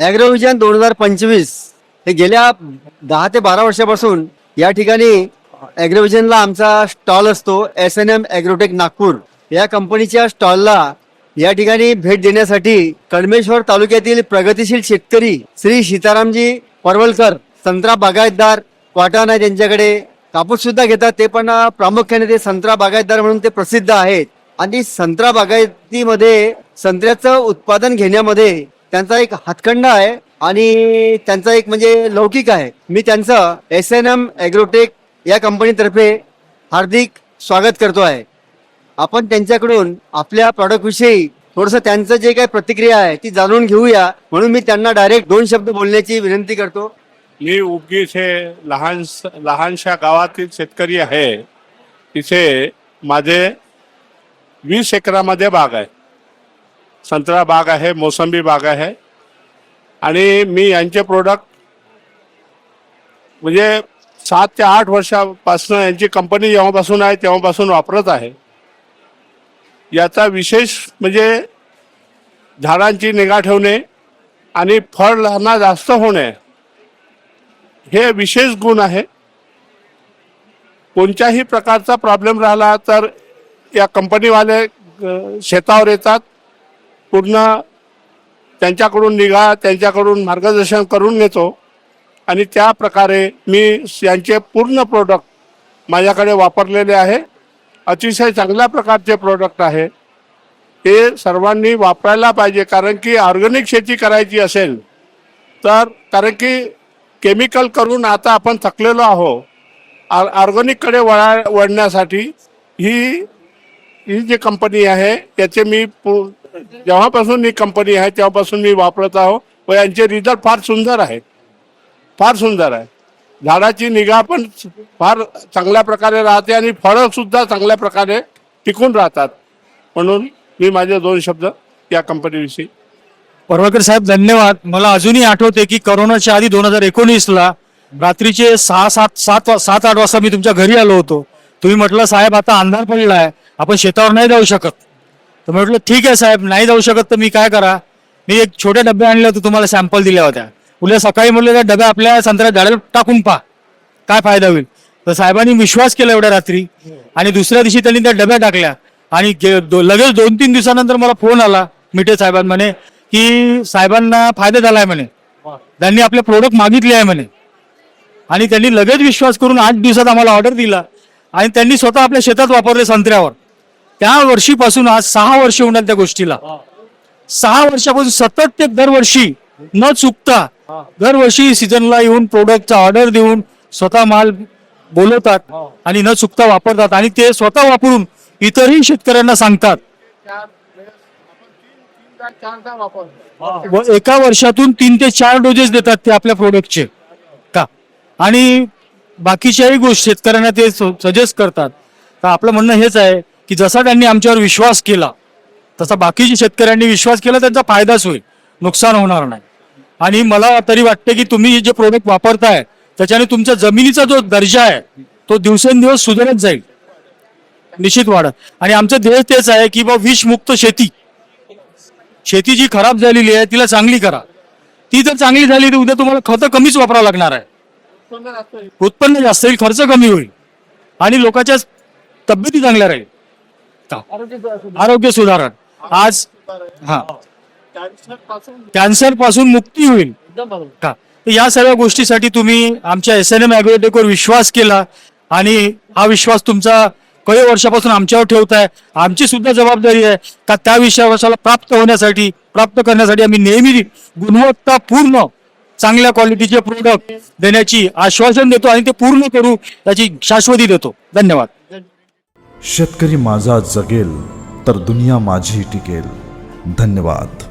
ॲग्रोव्हिजन दोन हजार पंचवीस हे गेल्या दहा ते बारा वर्षापासून या ठिकाणी ॲग्रोव्हिजनला आमचा स्टॉल असतो S N M Agrotech Nagpur. या कंपनीच्या स्टॉलला या ठिकाणी भेट देण्यासाठी कळमेश्वर तालुक्यातील प्रगतीशील शेतकरी श्री सीतारामजी परवलकर संत्रा बागायतदार वाटाणा आहे त्यांच्याकडे. कापूस सुद्धा घेतात ते पण प्रामुख्याने ते संत्रा बागायतदार म्हणून ते प्रसिद्ध आहेत. आणि संत्रा बागायतीमध्ये संत्र्याचं उत्पादन घेण्यामध्ये त्यांचा एक हातखंडा आहे आणि त्यांचा एक म्हणजे लौकिक आहे. मी त्यांचं एस एन एम ॲग्रोटेक या कंपनीतर्फे हार्दिक स्वागत करतो आहे. आपण त्यांच्याकडून आपल्या प्रॉडक्ट विषयी थोडस त्यांचं जे काही प्रतिक्रिया आहे ती जाणून घेऊया. म्हणून मी त्यांना डायरेक्ट दोन शब्द बोलण्याची विनंती करतो. मी उपगीस हे लहान लहानशा गावातील शेतकरी आहे. तिथे माझे वीस एकरामध्ये बाग आहे. संत्रा बाग आहे मोसंबी बाग आहे. आणि मी यांचे प्रोडक्ट म्हणजे सात ते आठ वर्षापासून यांची कंपनी जेव्हापासून आहे तेव्हापासून वापरत आहे. याचा विशेष म्हणजे झाडांची निगा ठेवणे आणि फळ जास्त होणे हे विशेष गुण आहे. कोणत्याही प्रकारचा प्रॉब्लेम राहिला तर या कंपनीवाले शेतावर येतात. पूर्ण त्यांच्याकडून निगा त्यांच्याकडून मार्गदर्शन करून घेतो. आणि त्या प्रकारे मी यांचे पूर्ण प्रोडक्ट माझ्याकडे वापरलेले आहे. अतिशय चांगल्या प्रकारचे प्रोडक्ट आहे. ते सर्वांनी वापरायला पाहिजे. कारण की ऑर्गॅनिक शेती करायची असेल तर कारण की केमिकल करून आता आपण थकलेलो आहो ऑर्गॅनिककडे वळा वळण्यासाठी ही ही जी कंपनी आहे याचे मी पू- जेव्हापासून ही कंपनी आहे तेव्हापासून मी वापरत आहो व यांचे रिझल्ट फार सुंदर आहेत फार सुंदर आहे. झाडाची निगा पण फार चांगल्या प्रकारे राहते आणि फळं सुद्धा चांगल्या प्रकारे टिकून राहतात. म्हणून मी माझे दोन शब्द या कंपनीविषयी परवाकर साहेब धन्यवाद. मला अजूनही आठवते की करोनाच्या आधी दोन हजार एकोणीसला रात्रीचे सहा सात सात वा- सात आठ वाजता मी तुमच्या घरी आलो होतो. तुम्ही म्हटलं साहेब आता अंधार पडलाय. आपण शेतावर नाही जाऊ शकत. तर म्हटलं ठीक आहे साहेब नाही जाऊ शकत तर मी काय करा? मी एक छोटे डबे आणले होते तुम्हाला सॅम्पल दिल्या होत्या. उद्या सकाळी म्हटलं त्या डब्या आपल्या संत्र्या झाडाला टाकून पहा काय फायदा होईल? तर साहेबांनी विश्वास केला एवढ्या रात्री. आणि दुसऱ्या दिवशी त्यांनी त्या डब्या टाकल्या. आणि दो- लगेच दोन तीन दिवसानंतर मला फोन आला मिठे साहेबां म्हणे की साहेबांना फायदा झालाय म्हणे. त्यांनी आपले प्रोडक्ट मागितले आहे म्हणे. आणि त्यांनी लगेच विश्वास करून आठ दिवसात आम्हाला ऑर्डर दिला. आणि त्यांनी स्वतः आपल्या शेतात वापरले संत्र्यावर. त्या वर्षीपासून आज सहा वर्ष होणार त्या गोष्टीला. सहा वर्षापासून सतत ते दरवर्षी न चुकता दरवर्षी सीझनला येऊन प्रोडक्टचा ऑर्डर देऊन स्वतः माल बोलवतात आणि न चुकता वापरतात आणि ते स्वतः वापरून इतरही शेतकऱ्यांना सांगतात. व एका वर्षातून तीन ते चार डोजेस देतात ते आपल्या प्रोडक्टचे का? आणि बाकीच्याही गोष्टी शेतकऱ्यांना ते सजेस्ट करतात. तर आपलं म्हणणं हेच आहे की जसा त्यांनी आमच्यावर विश्वास केला तसा बाकीच्या शेतकऱ्यांनी विश्वास केला त्यांचा फायदाच होईल. नुकसान होणार नाही. आणि मला तरी वाटते की तुम्ही जे प्रोडक्ट वापरताय त्याच्याने तुमच्या जमिनीचा जो दर्जा आहे तो दिवसेंदिवस सुधारत जाईल. निश्चित वाढत. आणि आमचं ध्येय तेच आहे की बा विषमुक्त शेती. शेती जी खराब झालेली आहे तिला चांगली करा. ती जर चांगली झाली तर उद्या तुम्हाला खतं कमीच वापरावं लागणार आहे. उत्पन्न जास्त येईल खर्च कमी होईल. आणि लोकांच्या तब्येती चांगल्या राहील. आरोग्य सुधारण आज हा. कॅन्सरपासून मुक्ती होईल. का या सर्व गोष्टीसाठी तुम्ही आमच्या एस एन एम वर विश्वास केला आणि हा विश्वास तुमचा काही वर्षापासून आमच्यावर ठेवताय आमची सुद्धा जबाबदारी आहे का त्या विश्वासाला प्राप्त होण्यासाठी प्राप्त करण्यासाठी आम्ही नेहमी गुणवत्तापूर्ण चांगल्या क्वालिटीचे प्रोडक्ट देण्याची आश्वासन देतो आणि ते पूर्ण करू याची शाश्वती देतो. धन्यवाद. शेतकरी माझा जगेल तर दुनिया माझी टिकेल. धन्यवाद.